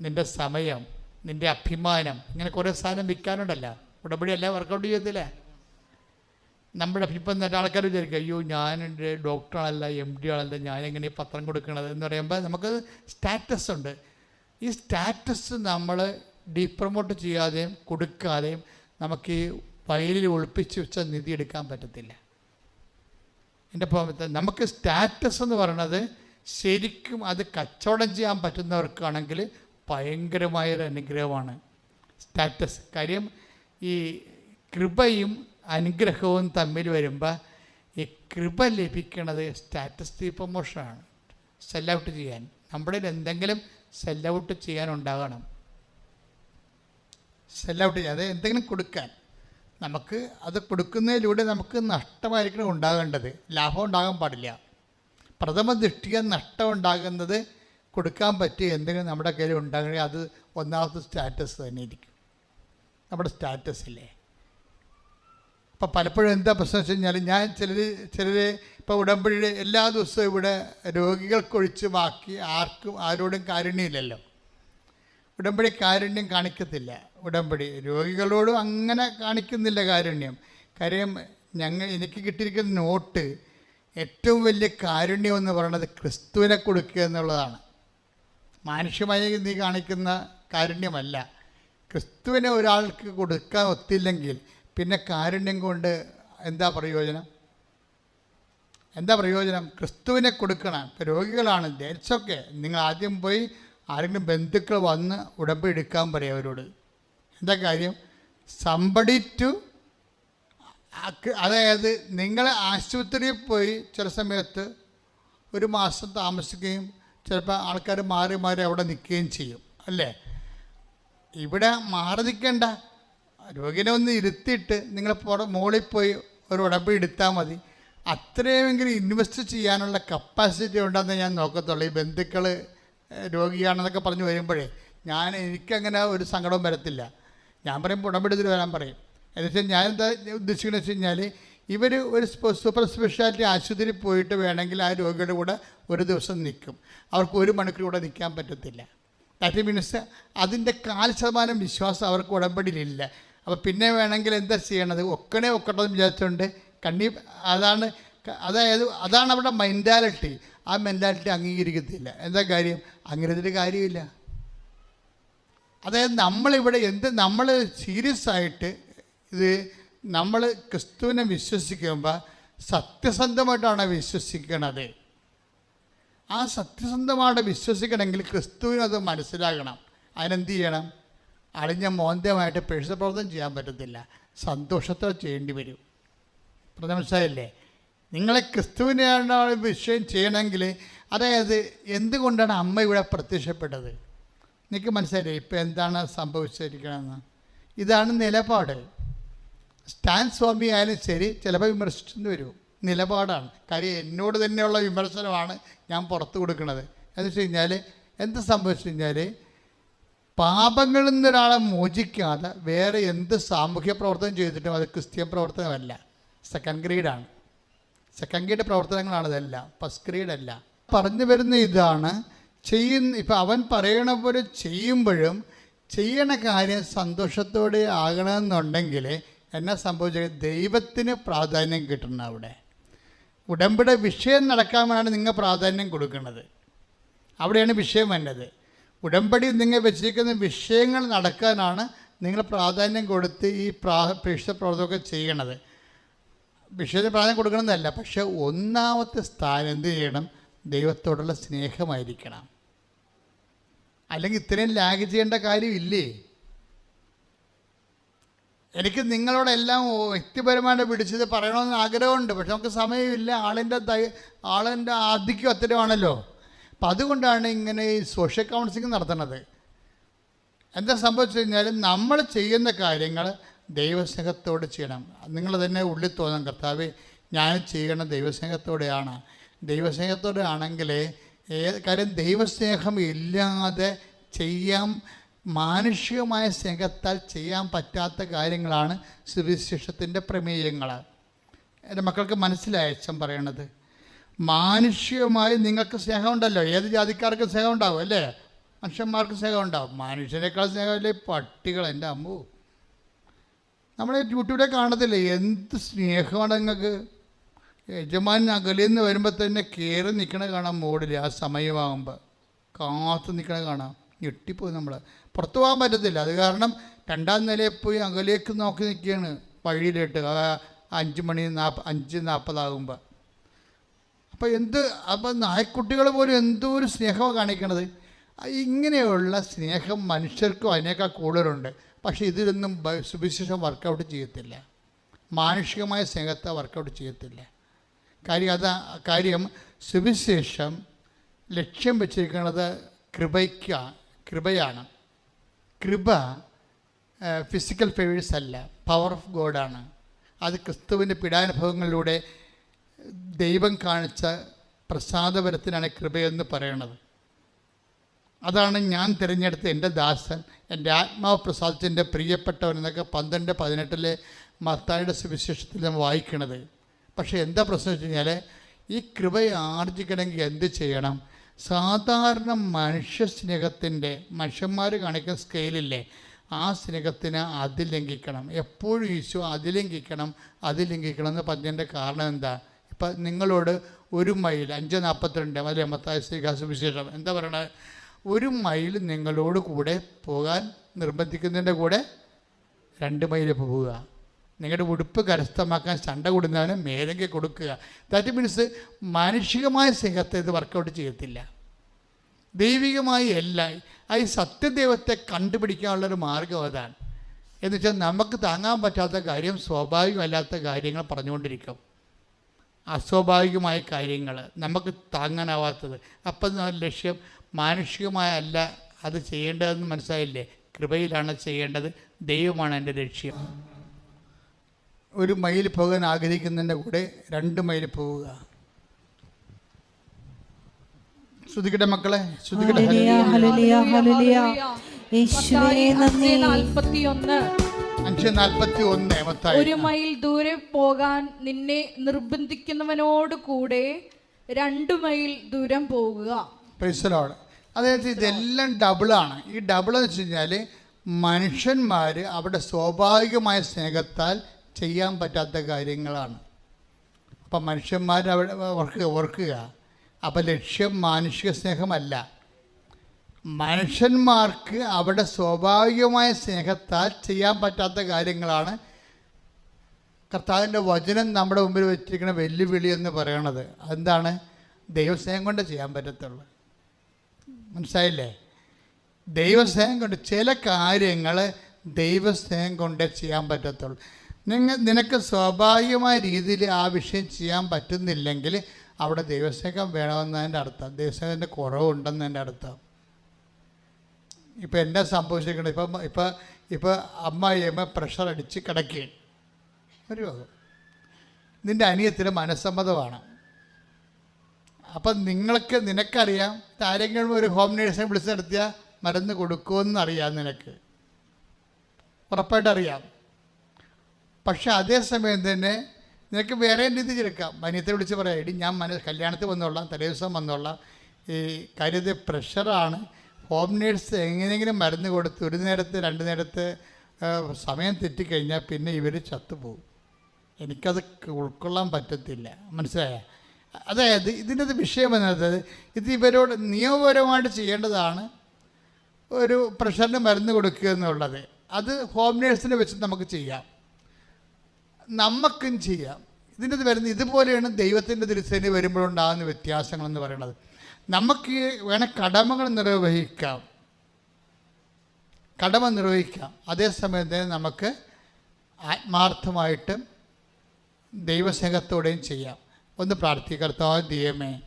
നിന്റെ സമയം നിന്റെ അഭിമാനം. ഇങ്ങനെ കുറേ സാധനം വിൽക്കാനുണ്ടല്ലോ. ഉടമ്പടി അല്ല വർക്കൗട്ട് ചെയ്യത്തില്ലേ? നമ്മുടെ ഇപ്പം ആൾക്കാർ വിചാരിക്കും അയ്യോ എന്റെ ഡോക്ടറാണല്ല എം ഡി ആണല്ല ഞാൻ എങ്ങനെ പത്രം കൊടുക്കണത്? എന്ന് പറയുമ്പോൾ നമുക്ക് സ്റ്റാറ്റസ് ഉണ്ട്. ഈ സ്റ്റാറ്റസ് നമ്മൾ ഡീപ്രമോട്ട് ചെയ്യാതെയും കൊടുക്കാതെയും നമുക്ക് ഈ ഫയലിൽ ഒളിപ്പിച്ച് വെച്ച നിധി എടുക്കാൻ പറ്റത്തില്ല. എന്റെ ഭാഗത്ത് നമുക്ക് സ്റ്റാറ്റസ് എന്ന് പറയുന്നത് ശരിക്കും അത് കച്ചവടം ചെയ്യാൻ പറ്റുന്നവർക്കാണെങ്കിൽ ഭയങ്കരമായൊരു അനുഗ്രഹമാണ് സ്റ്റാറ്റസ്. കാര്യം ഈ കൃപയും അനുഗ്രഹവും തമ്മിൽ വരുമ്പോൾ ഈ കൃപ ലഭിക്കുന്നത് സ്റ്റാറ്റസ് പ്രൊമോഷനാണ് സെൽ ഔട്ട് ചെയ്യാൻ. നമ്മുടെ എന്തെങ്കിലും സെൽ ഔട്ട് ചെയ്യാനുണ്ടാകണം സെൽ ഔട്ട് ചെയ്യാൻ. അത് എന്തെങ്കിലും കൊടുക്കാൻ. നമുക്ക് അത് കൊടുക്കുന്നതിലൂടെ നമുക്ക് നഷ്ടമായിരിക്കണം ഉണ്ടാകേണ്ടത്. ലാഭം ഉണ്ടാകാൻ പാടില്ല. പ്രഥമ ദൃഷ്ടിയ നഷ്ടം ഉണ്ടാകുന്നത് കൊടുക്കാൻ പറ്റിയ എന്തെങ്കിലും നമ്മുടെ കയ്യിൽ ഉണ്ടാകണമെങ്കിൽ അത് ഒന്നാമത്തെ സ്റ്റാറ്റസ് തന്നെ ഇരിക്കും നമ്മുടെ സ്റ്റാറ്റസ് സ്റ്റാറ്റസില്ലേ അപ്പോൾ പലപ്പോഴും എന്താ പ്രശ്നം വെച്ച് കഴിഞ്ഞാൽ ഞാൻ ചിലർ ചിലർ ഇപ്പോൾ ഉടമ്പടിയുടെ എല്ലാ ദിവസവും ഇവിടെ രോഗികൾക്കൊഴിച്ച് ബാക്കി ആർക്കും ആരോടും കാരുണ്യമില്ലല്ലോ. ഉടമ്പടി കാരുണ്യം കാണിക്കത്തില്ല. ഉടമ്പടി രോഗികളോടും അങ്ങനെ കാണിക്കുന്നില്ല കാരുണ്യം. കാര്യം ഞങ്ങൾ എനിക്ക് കിട്ടിയിരിക്കുന്ന നോട്ട് ഏറ്റവും വലിയ കാരുണ്യം എന്ന് പറയുന്നത് ക്രിസ്തുവിനെ കൊടുക്കുക എന്നുള്ളതാണ്. മാനുഷ്യമായി നീ കാണിക്കുന്ന കാരുണ്യമല്ല. ക്രിസ്തുവിനെ ഒരാൾക്ക് കൊടുക്കാൻ ഒത്തില്ലെങ്കിൽ പിന്നെ കാരുണ്യം കൊണ്ട് എന്താ പ്രയോജനം? എന്താ പ്രയോജനം? ക്രിസ്തുവിനെ കൊടുക്കണം. ഇപ്പോൾ രോഗികളാണ്. ദേശമൊക്കെ നിങ്ങൾ ആദ്യം പോയി ആരെങ്കിലും ബന്ധുക്കൾ വന്ന് ഉടമ്പ് എടുക്കാൻ പറയും അവരോട്. എന്താ കാര്യം? സമ്പടി ടു അതായത് നിങ്ങൾ ആശുപത്രിയിൽ പോയി ചില സമയത്ത് ഒരു മാസം താമസിക്കുകയും ചിലപ്പോൾ ആൾക്കാർ മാറി മാറി അവിടെ നിൽക്കുകയും ചെയ്യും. അല്ലേ? ഇവിടെ മാറി നിൽക്കേണ്ട. രോഗിനെ ഒന്ന് ഇരുത്തിയിട്ട് നിങ്ങൾ പുറ മുകളിൽ പോയി ഒരു ഉടമ്പ് എടുത്താൽ മതി. അത്രയുമെങ്കിലും ഇൻവെസ്റ്റ് ചെയ്യാനുള്ള കപ്പാസിറ്റി ഉണ്ടെന്ന് ഞാൻ നോക്കത്തുള്ളൂ. ഈ ബന്ധുക്കൾ രോഗിയാണെന്നൊക്കെ പറഞ്ഞു വരുമ്പോഴേ ഞാൻ എനിക്കങ്ങനെ ഒരു സങ്കടവും വരത്തില്ല. ഞാൻ പറയും ഉടമ്പെടുത്തിട്ട് വരാൻ പറയും. എന്ന് വെച്ചാൽ ഞാൻ എന്താ ഉദ്ദേശിക്കുന്നത് വെച്ച് കഴിഞ്ഞാൽ ഇവർ ഒരു സൂപ്പർ സ്പെഷ്യാലിറ്റി ആശുപത്രിയിൽ പോയിട്ട് വേണമെങ്കിൽ ആ രോഗിയുടെ കൂടെ ഒരു ദിവസം നിൽക്കും. അവർക്ക് ഒരു മണിക്കൂർ കൂടെ നിൽക്കാൻ പറ്റത്തില്ല. ദാറ്റ് മീൻസ് അതിന്റെ കാൽ ശതമാനം വിശ്വാസം അവർക്ക് ഉടമ്പടിയിലില്ല അപ്പോൾ പിന്നെ വേണമെങ്കിൽ എന്താ ചെയ്യണത്? ഒക്കണേ എന്ന് വിചാരിച്ചുകൊണ്ട് കണ്ണി അതാണ് അതായത് അതാണ് അവരുടെ മെന്റാലിറ്റി ആ മെന്റാലിറ്റി അംഗീകരിക്കത്തില്ല. എന്താ കാര്യം? അംഗീകരിച്ചിട്ട് കാര്യമില്ല. അതായത് നമ്മളിവിടെ എന്ത് നമ്മൾ സീരിയസ് ആയിട്ട് ഇത് നമ്മൾ ക്രിസ്തുവിനെ വിശ്വസിക്കുമ്പോൾ സത്യസന്ധമായിട്ടാണ് വിശ്വസിക്കണത്. ആ സത്യസന്ധമായിട്ട് വിശ്വസിക്കണമെങ്കിൽ ക്രിസ്തുവിനത് മനസ്സിലാകണം. അതിനെന്ത് ചെയ്യണം? അളിഞ്ഞ മോന്തമായിട്ട് പേഴ്സപ്രവർത്തനം ചെയ്യാൻ പറ്റത്തില്ല. സന്തോഷത്തോടെ ചെയ്യേണ്ടി വരും. പ്രഥമ മനസ്സിലായില്ലേ? നിങ്ങളെ ക്രിസ്തുവിനെയാണ് വിഷയം ചെയ്യണമെങ്കിൽ അതായത് എന്തുകൊണ്ടാണ് അമ്മ ഇവിടെ പ്രത്യക്ഷപ്പെട്ടത്? നിങ്ങൾക്ക് മനസ്സിലായില്ലേ? ഇപ്പം എന്താണ് സംഭവിച്ചിരിക്കണമെന്ന് ഇതാണ് നിലപാട്. സ്റ്റാൻ സ്വാമി ആയാലും ശരി ചിലപ്പോൾ വിമർശിച്ചെന്ന് വരും. നിലപാടാണ്. കാര്യം എന്നോട് തന്നെയുള്ള വിമർശനമാണ് ഞാൻ പുറത്ത് കൊടുക്കുന്നത്. എന്ന് വെച്ച് കഴിഞ്ഞാൽ എന്ത് സംഭവിച്ചു കഴിഞ്ഞാൽ പാപങ്ങളിൽ നിന്ന് ഒരാളെ മോചിക്കാതെ വേറെ എന്ത് സാമൂഹ്യ പ്രവർത്തനം ചെയ്തിട്ടും അത് ക്രിസ്ത്യൻ പ്രവർത്തനമല്ല. സെക്കൻഡ് ഗ്രേഡാണ് സെക്കൻഡ് ഗ്രേഡ് പ്രവർത്തനങ്ങളാണ് ഇതെല്ലാം. ഫസ്റ്റ് ഗ്രേഡ് അല്ല. പറഞ്ഞു വരുന്ന ഇതാണ് ചെയ്യുന്ന ഇപ്പം അവൻ പറയണ പോലെ ചെയ്യുമ്പോഴും ചെയ്യണ കാര്യം സന്തോഷത്തോടെ ആകണമെന്നുണ്ടെങ്കിൽ എന്നെ സംഭവിച്ചത്? ദൈവത്തിന് പ്രാധാന്യം കിട്ടണം അവിടെ. ഉടമ്പടി വിഷയം നടക്കാനാണ് നിങ്ങൾ പ്രാധാന്യം കൊടുക്കുന്നത്. അവിടെയാണ് വിഷയം വന്നത്. ഉടമ്പടി നിങ്ങൾ വെച്ചിരിക്കുന്ന വിഷയങ്ങൾ നടക്കാനാണ് നിങ്ങൾ പ്രാധാന്യം കൊടുത്ത് ഈ പ്രാ പ്രേക്ഷിത പ്രവർത്തനമൊക്കെ ചെയ്യണത്. വിഷയത്തിന് പ്രാധാന്യം കൊടുക്കണമെന്നല്ല പക്ഷേ ഒന്നാമത്തെ സ്ഥാനം എന്ത് ചെയ്യണം? ദൈവത്തോടുള്ള സ്നേഹമായിരിക്കണം. അല്ലെങ്കിൽ ഇത്രയും ലാഗ് ചെയ്യേണ്ട കാര്യമില്ലേ എനിക്ക് നിങ്ങളോടെല്ലാം വ്യക്തിപരമായിട്ട് പിടിച്ചത് പറയണമെന്ന് ആഗ്രഹമുണ്ട് പക്ഷെ നമുക്ക് സമയമില്ല. ആളിന്റെ ആളിന്റെ ആധിക്യം അത്തരമാണല്ലോ അപ്പം അതുകൊണ്ടാണ് ഇങ്ങനെ ഈ സോഷ്യൽ കൗൺസിലിംഗ് നടത്തുന്നത്. എന്താ സംഭവിച്ചു കഴിഞ്ഞാൽ നമ്മൾ ചെയ്യുന്ന കാര്യങ്ങൾ ദൈവസ്നേഹത്തോടെ ചെയ്യണം. നിങ്ങൾ തന്നെ ഉള്ളിൽ തോന്നാം കർത്താവ് ഞാൻ ചെയ്യണം ദൈവസ്നേഹത്തോടെയാണ്. ദൈവസ്നേഹത്തോടെ ആണെങ്കിൽ ഏത് കാര്യം ദൈവസ്നേഹം ഇല്ലാതെ ചെയ്യാൻ മാനുഷികമായ സ്നേഹത്താൽ ചെയ്യാൻ പറ്റാത്ത കാര്യങ്ങളാണ് സുവിശേഷത്തിന്റെ പ്രമേയങ്ങൾ എന്റെ മക്കൾക്ക് മനസ്സിലായ അച്ഛൻ പറയണത്. മാനുഷികമായി നിങ്ങൾക്ക് സ്നേഹമുണ്ടല്ലോ. ഏത് ജാതിക്കാർക്കും സ്നേഹം ഉണ്ടാവും അല്ലേ? മനുഷ്യന്മാർക്ക് സ്നേഹം ഉണ്ടാവും മനുഷ്യനേക്കാൾ സ്നേഹമല്ലേ? പട്ടികൾ എന്റെ അമ്മു. നമ്മൾ യൂട്യൂബിലെ കാണത്തില്ലേ? എന്ത് സ്നേഹമാണ് നിങ്ങൾക്ക്? യജമാൻ അകലിൽ നിന്ന് വരുമ്പോൾ തന്നെ കയറി നിൽക്കണ കാണാം മോഡിൽ ആ സമയമാകുമ്പോൾ കാത്തു നിൽക്കണ കാണാം. ഞെട്ടിപ്പോയി നമ്മൾ പുറത്തു പോകാൻ പറ്റത്തില്ല. അത് കാരണം രണ്ടാം നിലയിൽ പോയി അകലേക്ക് നോക്കി നിൽക്കുകയാണ് വഴിയിലിട്ട്. അഞ്ച് മണി നാൽപ്പ അഞ്ച് നാൽപ്പതാകുമ്പോൾ അപ്പോൾ എന്ത് അപ്പം നായ്ക്കുട്ടികൾ പോലും എന്തോ ഒരു സ്നേഹമാണ് കാണിക്കണത്. ഇങ്ങനെയുള്ള സ്നേഹം മനുഷ്യർക്കും അതിനേക്കാൾ കൂടുതലുണ്ട്. പക്ഷേ ഇതിലൊന്നും സുവിശേഷം വർക്കൗട്ട് ചെയ്യത്തില്ല. മാനുഷികമായ സ്നേഹത്തെ വർക്കൗട്ട് ചെയ്യത്തില്ല. കാര്യം അത് കാര്യം സുവിശേഷം ലക്ഷ്യം വെച്ചിരിക്കുന്നത് കൃപയ്ക്ക കൃപയാണ്. കൃപ ഫിസിക്കൽ ഫേവേഴ്സ് അല്ല. പവർ ഓഫ് ഗോഡാണ് അത് ക്രിസ്തുവിന്റെ പീഡാനുഭവങ്ങളിലൂടെ ദൈവം കാണിച്ച പ്രസാദപരത്തിനാണ് കൃപയെന്ന് പറയണത്. അതാണ് ഞാൻ തിരഞ്ഞെടുത്ത എന്റെ ദാസൻ എന്റെ ആത്മാവ് പ്രസാദത്തിന്റെ പ്രിയപ്പെട്ടവൻ എന്നൊക്കെ പന്ത്രണ്ട് പതിനെട്ടിലെ മത്തായുടെ സുവിശേഷത്തിൽ നമ്മൾ വായിക്കണത്. പക്ഷേ എന്താ പ്രശ്നം വെച്ച് കഴിഞ്ഞാൽ ഈ കൃപയെ ആർജിക്കണമെങ്കിൽ എന്ത് ചെയ്യണം? സാധാരണ മനുഷ്യ സ്നേഹത്തിന്റെ മനുഷ്യന്മാർ കാണിക്കുന്ന സ്കെയിലില്ലേ ആ സ്നേഹത്തിന് അതിലംഘിക്കണം. എപ്പോഴും ഈശോ അതിലംഘിക്കണം അതിലംഘിക്കണം എന്ന് പറഞ്ഞതിന്റെ കാരണം എന്താ? നിങ്ങളോട് ഒരു മൈൽ അഞ്ച് നാൽപ്പത്തിരണ്ട് അല്ലെ മത്തായ ശ്രീകാസുവിശേഷം എന്താ പറയണത് ഒരു മൈൽ നിങ്ങളോട് കൂടെ പോകാൻ നിർബന്ധിക്കുന്നതിന്റെ കൂടെ രണ്ട് മൈൽ പോവുക. നിങ്ങളുടെ ഉടുപ്പ് കരസ്ഥമാക്കാൻ ചണ്ട കൊടുക്കുന്നവന് മേലെങ്കിൽ കൊടുക്കുക. ദാറ്റ് മീൻസ് മാനുഷികമായ സ്നേഹത്തെ ഇത് വർക്കൗട്ട് ചെയ്യത്തില്ല. ദൈവികമായി അല്ല ആ ഈ സത്യദൈവത്തെ കണ്ടുപിടിക്കാനുള്ളൊരു മാർഗം അതാണ്. എന്ന് വെച്ചാൽ നമുക്ക് താങ്ങാൻ പറ്റാത്ത കാര്യം സ്വാഭാവികമല്ലാത്ത കാര്യങ്ങൾ പറഞ്ഞുകൊണ്ടിരിക്കും. അസ്വാഭാവികമായ കാര്യങ്ങൾ നമുക്ക് താങ്ങാനാവാത്തത്. അപ്പം ലക്ഷ്യം മാനുഷികമായല്ല അത് ചെയ്യേണ്ടതെന്ന് മനസ്സിലായില്ലേ? കൃപയിലാണ് ചെയ്യേണ്ടത്. ദൈവമാണ് എന്റെ ലക്ഷ്യം. ഒരു മൈൽ പോകാൻ ആഗ്രഹിക്കുന്നതിന്റെ കൂടെ രണ്ട് മൈൽ പോവുക. ശ്രുതിക്കട്ടെ മക്കളെ ശ്രുതിക്കട്ടെ ഒരു മൈൽ ദൂരെ പോകാൻ നിന്നെ നിർബന്ധിക്കുന്നവനോട് കൂടെ രണ്ടു മൈൽ ദൂരം പോകുക. അതായത് ഇതെല്ലാം ഡബിളാണ് ഈ ഡബിൾ എന്ന് വെച്ച് കഴിഞ്ഞാൽ മനുഷ്യന്മാർ അവിടെ സ്വാഭാവികമായ സ്നേഹത്താൽ ചെയ്യാൻ പറ്റാത്ത കാര്യങ്ങളാണ്. അപ്പം മനുഷ്യന്മാർ അവിടെ ഓർക്കുക ഓർക്കുക അപ്പം ലക്ഷ്യം മാനുഷിക സ്നേഹമല്ല. മനുഷ്യന്മാർക്ക് അവിടെ സ്വാഭാവികമായ സ്നേഹത്താൽ ചെയ്യാൻ പറ്റാത്ത കാര്യങ്ങളാണ് കർത്താവിന്റെ വചനം നമ്മുടെ മുമ്പിൽ വെച്ചിരിക്കുന്ന വെല്ലുവിളി എന്ന് പറയണത്. അതെന്താണ്? ദൈവസ്നേഹം കൊണ്ട് ചെയ്യാൻ പറ്റത്തുള്ളു. മനസ്സിലായില്ലേ? ദൈവസ്നേഹം കൊണ്ട് ചില കാര്യങ്ങൾ ദൈവസ്നേഹം കൊണ്ട് ചെയ്യാൻ പറ്റത്തുള്ളു. നിങ്ങൾ നിനക്ക് സ്വാഭാവികമായ രീതിയിൽ ആ വിഷയം ചെയ്യാൻ പറ്റുന്നില്ലെങ്കിൽ അവിടെ ദൈവസ്നേഹം വേണമെന്നതിന്റെ അർത്ഥം ദൈവസ്നേഹത്തിന്റെ കുറവുണ്ടെന്നതിന്റെ അർത്ഥം. ഇപ്പം എന്നെ സംഭവിച്ചിരിക്കുന്നത് ഇപ്പം ഇപ്പം ഇപ്പം അമ്മായിയമ്മ പ്രഷർ അടിച്ച് കിടക്കുകയാണ്. ഒരു രോഗം. നിന്റെ അനിയത്തിന് മനസ്സമ്മതമാണ്. അപ്പം നിങ്ങൾക്ക് നിനക്കറിയാം ആരെങ്കിലും ഒരു ഹോം നേഴ്സിനെ വിളിച്ച് നടത്തിയാൽ മരുന്ന് കൊടുക്കുമെന്ന് അറിയാം നിനക്ക്. ഉറപ്പായിട്ട് അറിയാം. പക്ഷെ അതേസമയം തന്നെ നിനക്ക് വേറെ രീതി എടുക്കാം? മനിയത്തെ വിളിച്ച് പറയാം ഇടി ഞാൻ മന കല്യാണത്തിൽ വന്നോളാം തലേ ദിവസം വന്നോളാം. ഈ കാര്യത്തിൽ പ്രഷറാണ് ഹോം നേഴ്സ് എങ്ങനെയെങ്കിലും മരുന്ന് കൊടുത്ത് ഒരു നേരത്തെ രണ്ട് നേരത്തെ സമയം തെറ്റിക്കഴിഞ്ഞാൽ പിന്നെ ഇവർ ചത്തുപോകും എനിക്കത് ഉൾക്കൊള്ളാൻ പറ്റത്തില്ല. മനസ്സിലായ? അതായത് ഇതിന്റെ വിഷയം എന്നത് ഇത് ഇവരോട് നിയമപരമായിട്ട് ചെയ്യേണ്ടതാണ് ഒരു പ്രഷറിന് മരുന്ന് കൊടുക്കുക എന്നുള്ളത്. അത് ഹോം നേഴ്സിനെ വെച്ച് നമുക്ക് ചെയ്യാം. നമുക്കും ചെയ്യാം. ഇതിന്റെ ഇത് വരുന്ന ഇതുപോലെയാണ് ദൈവത്തിന്റെ തിരുസേന വരുമ്പോഴുണ്ടാകുന്ന വ്യത്യാസങ്ങളെന്ന് പറയുന്നത്. നമുക്ക് വേണ കടമകൾ നിർവഹിക്കാം. കടമ നിർവഹിക്കാം. അതേസമയം തന്നെ നമുക്ക് ആത്മാർത്ഥമായിട്ടും ദൈവസ്നേഹത്തോടെയും ചെയ്യാം. ഒന്ന് പ്രാർത്ഥിക്കർത്താവ് ദൈവമേ.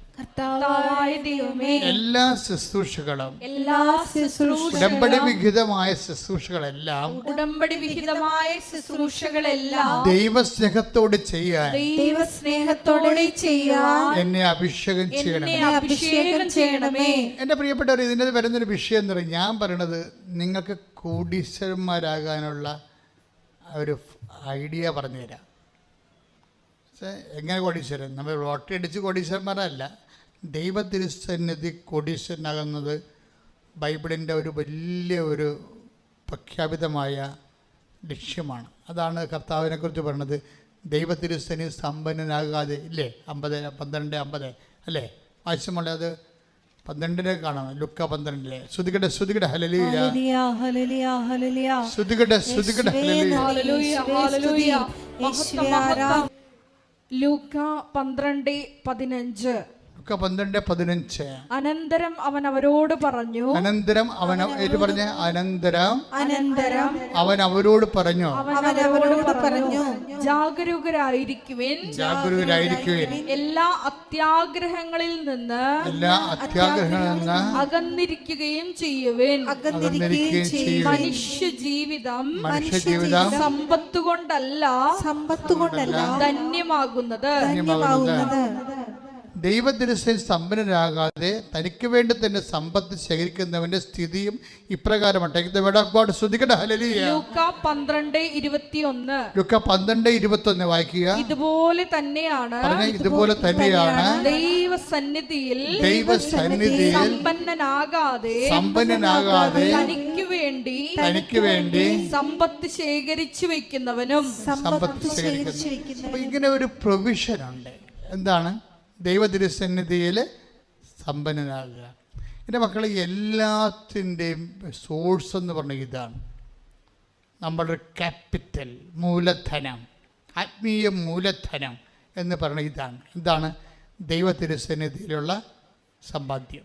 എല്ലാ ശുശ്രൂഷകളും എല്ലാ ശുശ്രൂഷ ഉടമ്പടി വിഹിതമായ ശുശ്രൂഷകളെല്ലാം ഉടമ്പടി വിഹിതമായ ശുശ്രൂഷകളെല്ലാം ദൈവസ്നേഹത്തോടെ ചെയ്യാൻ ദൈവസ്നേഹത്തോടെ ചെയ്യാൻ എന്നെ അഭിഷേകം ചെയ്യണം എന്നെ അഭിഷേകം ചെയ്യണമേ. എന്റെ പ്രിയപ്പെട്ടവർ ഇതിന്റെ വരുന്നൊരു വിഷയം എന്ന് പറയും. ഞാൻ പറയണത് നിങ്ങൾക്ക് കോടീശ്വരന്മാരാകാനുള്ള ഒരു ഐഡിയ പറഞ്ഞുതരാം. എങ്ങനെ കോടീശ്വരൻ? നമ്മൾ ലോട്ടറി അടിച്ച് കോടീശ്വരന്മാരല്ല. ദൈവ തിരുസന്നിധി കോടീശ്വരനാകുന്നത് ബൈബിളിന്റെ ഒരു വലിയ ഒരു പ്രഖ്യാപിതമായ ലക്ഷ്യമാണ്. അതാണ് കർത്താവിനെക്കുറിച്ച് പറയുന്നത്. ദൈവ തിരുസന്നിധി സമ്പന്നനാകാതെ ഇല്ലേ? അമ്പത് പന്ത്രണ്ട് അമ്പത് അല്ലേ? ആവശ്യമുള്ള അത് പന്ത്രണ്ടിനെ കാണാം. ലുക്ക പന്ത്രണ്ടിലെ. ശ്രുതികട ശ്രുതികട ഹലലിയ ശ്രുതികട ആരാധന. ലൂക്ക പന്ത്രണ്ട് പതിനഞ്ച്. ലുക്ക പന്ത്രണ്ട് പതിനഞ്ച്. അനന്തരം അവൻ അവരോട് പറഞ്ഞു. അനന്തരം അവൻ ഏറ്റു പറഞ്ഞ? അനന്തരം അനന്തരം അവൻ അവരോട് പറഞ്ഞു. അവൻ അവരോട് പറഞ്ഞു. ജാഗരൂകരായിരിക്കുവിൻ. ജാഗരൂകരായിരിക്കുവിൻ. എല്ലാ അത്യാഗ്രഹങ്ങളിൽ നിന്ന് എല്ലാ അത്യാഗ്രഹങ്ങളിൽ നിന്ന് അകന്നിരിക്കുകയും ചെയ്യുവിൻ. അകന്നിരിക്കുകയും ചെയ്യുവിൻ. മനുഷ്യ ജീവിതം മനുഷ്യജീവിതം സമ്പത്ത് കൊണ്ടല്ല സമ്പത്ത് കൊണ്ടല്ല ധന്യമാകുന്നത്. ധന്യമാകുന്നത്. ദൈവത്തിരുസേൻ സമ്പന്നരാകാതെ തനിക്ക് വേണ്ടി തന്നെ സമ്പത്ത് ശേഖരിക്കുന്നവന്റെ സ്ഥിതിയും ഇപ്രകാരമാണ്. വായിക്കുക. ഇതുപോലെ തന്നെയാണ് പറഞ്ഞ ഇതുപോലെ തന്നെയാണ് ദൈവസന്നിധിയിൽ ദൈവസന്നിധിയിൽ സമ്പന്നനാകാതെ സമ്പന്നനാകാതെ തനിക്ക് വേണ്ടി തനിക്ക് വേണ്ടി സമ്പത്ത് ശേഖരിച്ചു വെക്കുന്നവനും സമ്പത്ത് ശേഖരിച്ചു വെക്കുന്നവനും ഇങ്ങനെ ഒരു പ്രൊവിഷൻ ഉണ്ട്. എന്താണ്? ദൈവ തിരുസന്നിധിയിൽ സമ്പന്നനാകുക. എന്റെ മക്കളെ എല്ലാത്തിന്റെയും സോഴ്സ് എന്ന് പറഞ്ഞ ഇതാണ്. നമ്മുടെ ക്യാപിറ്റൽ മൂലധനം ആത്മീയ മൂലധനം എന്ന് പറഞ്ഞ ഇതാണ്. എന്താണ്? ദൈവ തിരുസന്നിധിയിലുള്ള സമ്പാദ്യം.